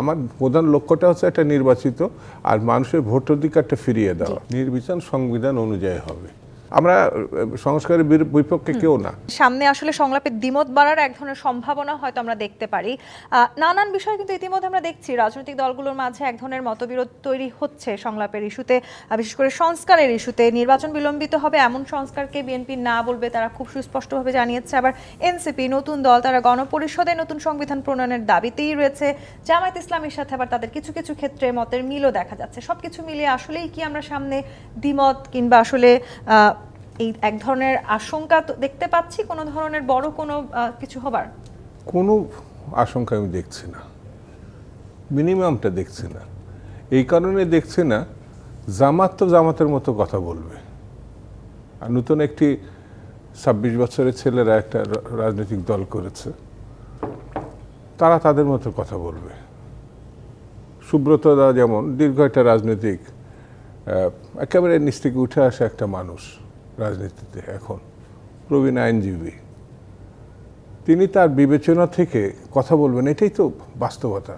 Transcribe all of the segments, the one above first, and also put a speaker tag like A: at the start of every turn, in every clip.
A: আমার প্রধান লক্ষ্যটা হচ্ছে একটা নির্বাচিত আর মানুষের ভোটাধিকারটা ফিরিয়ে দেওয়া। নির্বাচন সংবিধান অনুযায়ী হবে। আমরা সংস্কারের বিপক্ষে কেউ না।
B: সামনে আসলে সংলাপের দ্বিমত বাড়ার এক ধরনের সম্ভাবনা হয়তো আমরা দেখতে পারি। নানান বিষয় কিন্তু ইতিমধ্যে আমরা দেখছি। রাজনৈতিক দলগুলোর মাঝে এক ধরনের মতবিরোধ তৈরি হচ্ছে সংলাপের ইস্যুতে। বিশেষ করে সংস্কারের ইস্যুতে। নির্বাচন বিলম্বিত হবে এমন সংস্কারকে বিএনপি না বলবে তারা খুব সুস্পষ্টভাবে জানিয়েছে। আবার এনসিপি নতুন দল তারা গণপরিষদে নতুন সংবিধান প্রণয়নের দাবিতেই রয়েছে। জামায়াত ইসলামের সাথে আবার তাদের কিছু কিছু ক্ষেত্রে মতের মিলও দেখা যাচ্ছে। সবকিছু মিলিয়ে আসলেই কি আমরা সামনে দ্বিমত কিংবা আসলে এই এক ধরনের আশঙ্কা দেখতে পাচ্ছি, কোনো ধরনের বড় কোনো কিছু হবার?
A: কোনো আশঙ্কা আমি দেখছি না। মিনিমামটা দেখছি না। এই কারণে দেখছি না, জামাত তো জামাতের মতো কথা বলবে। আর নতুন একটি ছাব্বিশ বছরের ছেলেরা একটা রাজনৈতিক দল করেছে, তারা তাদের মতো কথা বলবে। সুব্রত দা যেমন দীর্ঘ একটা রাজনৈতিক একেবারে নিচ থেকে উঠে আসা একটা মানুষ। রাজনীতিতে এখন। প্রবীণ আইনজীবী। তিনি তার বিবেচনা থেকে কথা বলবেন এটাই তো বাস্তবতা।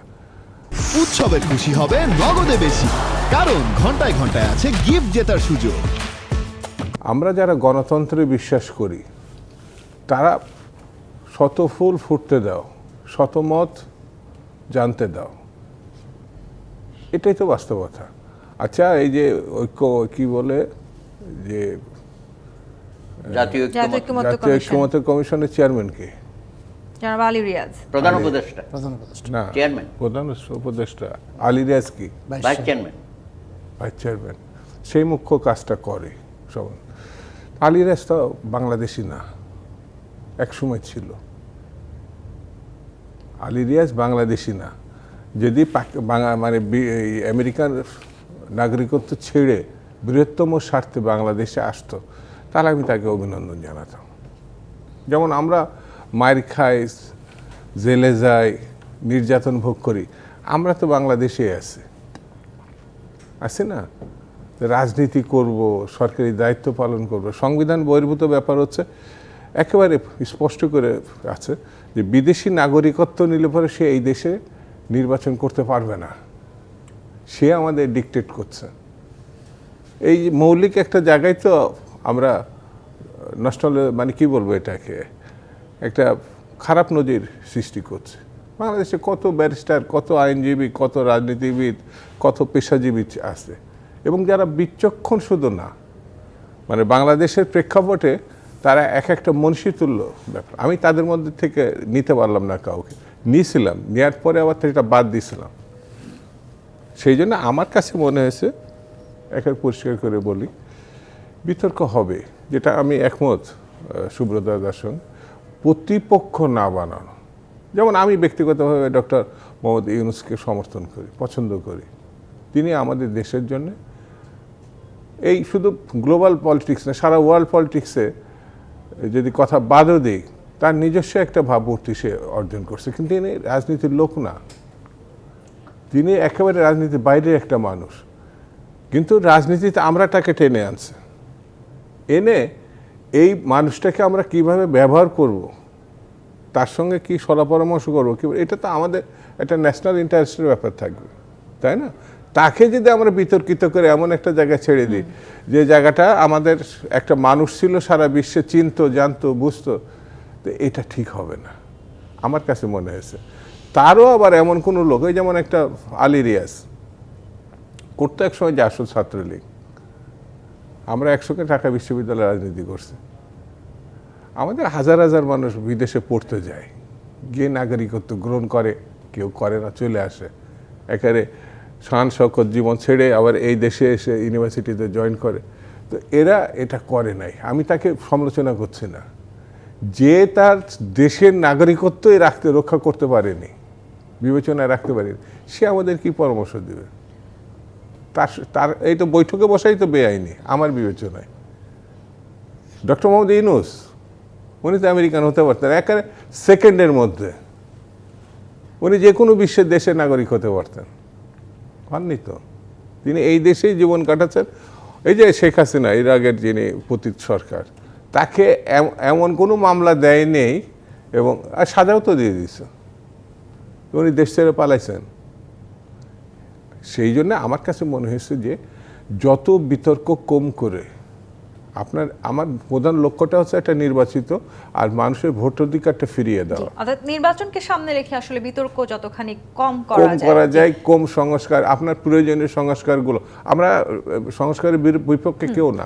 C: উৎসবে খুশি হবে নগদে বেশি কারণ ঘন্টায় ঘন্টায় আছে গিফট জেতার সুযোগ।
A: আমরা যারা গণতন্ত্রে বিশ্বাস করি তারা শত ফুল ফুটতে দাও শতমত জানতে দাও। এটাই তো বাস্তবতা। আচ্ছা এই যে ঐক্য কি বলে যে
D: জাতীয়
B: জাতীয়
D: ঐক্যমত্য
A: কমিশনের চেয়ারম্যান কে?
B: জনাব আলী রিয়াজ।
D: প্রধান উপদেষ্টা।
A: না
D: চেয়ারম্যান।
A: প্রধান উপদেষ্টা। আলী রিয়াজ কি?
D: Vice chairman.
A: Vice chairman. সেই মুখ্য কাজটা করে সব আলিরাজ তো বাংলাদেশি না এক সময় ছিল। আলী রিয়াজ বাংলাদেশি না। যদি মানে আমেরিকান নাগরিকত্ব ছেড়ে বৃহত্তম স্বার্থে বাংলাদেশে আসতো তাহলে আমি তাকে অভিনন্দন জানাতাম। যেমন আমরা মায়ের খাই জেলে যাই, নির্যাতন ভোগ করি, আমরা তো বাংলাদেশে আছি। আছে না? রাজনীতি করব, সরকারি দায়িত্ব পালন করব, সংবিধান বহির্ভূত ব্যাপার হচ্ছে, একেবারে স্পষ্ট করে আছে যে বিদেশি নাগরিকত্ব নিলে পরে সে এই দেশে নির্বাচন করতে পারবে না। সে আমাদের ডিকটেট করছে। এই মৌলিক একটা জায়গায় তো আমরা নষ্ট মানে কি বলব এটাকে? একটা খারাপ নজির সৃষ্টি করছে। বাংলাদেশে কত ব্যারিস্টার, কত আইনজীবী, কত রাজনীতিবিদ, কত পেশাজীবী আছে। এবং যারা বিচক্ষণ শুধু না মানে বাংলাদেশের প্রেক্ষাপটে তারা এক একটা মনীষীতুল্য ব্যাপার। আমি তাদের মধ্যে থেকে নিতে পারলাম না কাউকে। নিয়েছিলাম নেওয়ার পরে আবার সেটা বাদ দিয়েছিলাম। সেই জন্য আমার কাছে মনে হয়েছে একের পরিষ্কার করে বলি বিতর্ক হবে, যেটা আমি একমত সুব্রত সঙ্গে প্রতিপক্ষ না বানানো। যেমন আমি ব্যক্তিগতভাবে ডক্টর মোহাম্মদ ইউনুসকে সমর্থন করি, পছন্দ করি। তিনি আমাদের দেশের জন্য এই শুধু গ্লোবাল পলিটিক্স না, সারা ওয়ার্ল্ড পলিটিক্সে যদি কথা বাদও দিই, তার নিজস্ব একটা ভাবমূর্তি সে অর্জন করছে। কিন্তু তিনি রাজনীতির লোক না। তিনি একেবারে রাজনীতির বাইরের একটা মানুষ। কিন্তু রাজনীতিতে আমরা তাকে টেনে আনছে। এনে এই মানুষটাকে আমরা কীভাবে ব্যবহার করব? তার সঙ্গে কি সলা পরামর্শ করব? কি এটা তো আমাদের একটা ন্যাশনাল ইন্টারেস্টের ব্যাপার থাকবে, তাই না? তাকে যদি আমরা বিতর্কিত করে এমন একটা জায়গায় ছেড়ে দিই, যে জায়গাটা আমাদের একটা মানুষ ছিল সারা বিশ্বে চিনতো, জানতো, বুঝতো, তো এটা ঠিক হবে না। আমার কাছে মনে হয়েছে। তারও আবার এমন কোনো লোক যেমন একটা আলী রিয়াজ করতো এক সময় জাসদ ছাত্রলীগ আমরা একসঙ্গে ঢাকা বিশ্ববিদ্যালয়ে রাজনীতি করছি। আমাদের হাজার হাজার মানুষ বিদেশে পড়তে যায়। গিয়ে নাগরিকত্ব গ্রহণ করে, কেউ করে না, চলে আসে। একেবারে শান শকত জীবন ছেড়ে আবার এই দেশে এসে ইউনিভার্সিটিতে জয়েন করে। তো এরা এটা করে নাই। আমি তাকে সমালোচনা করছি না। যে তার দেশের নাগরিকত্বই রাখতে, রক্ষা করতে পারেনি, বিবেচনায় রাখতে পারেনি, সে আমাদের কি পরামর্শ দেবে? তার তার, এই তো বৈঠকে বসাই তো বেআইনি, আমার বিবেচনায়। ডক্টর মোহাম্মদ ইউনুস, উনি তো আমেরিকান হতে পারতেন, একেবারে সেকেন্ডের মধ্যে। উনি যে কোনো বিশ্বের দেশের নাগরিক হতে পারতেন। হননি তো। তিনি এই দেশেই জীবন কাটাচ্ছেন। এই যে শেখ হাসিনা এর আগের যিনি পতিত সরকার, তাকে এমন কোনো মামলা দেয় নেই এবং সাজাও তো দিয়ে দিয়েছে। উনি দেশ ছেড়ে পালাইছেন। সেই জন্য আমার কাছে মনে হয়েছে যে যত বিতর্ক কম করে আপনার আমার প্রধান লক্ষ্যটা হচ্ছে একটা নির্বাচিত আর মানুষের ভোটাধিকারটা ফিরিয়ে দেওয়া।
B: অর্থাৎ নির্বাচনকে সামনে রেখে আসলে বিতর্ক যতখানি কম
A: কম
B: করা যায়।
A: করা যায় কম সংস্কার আপনার প্রয়োজনীয় সংস্কারগুলো। আমরা সংস্কারের বিপক্ষে কেউ না।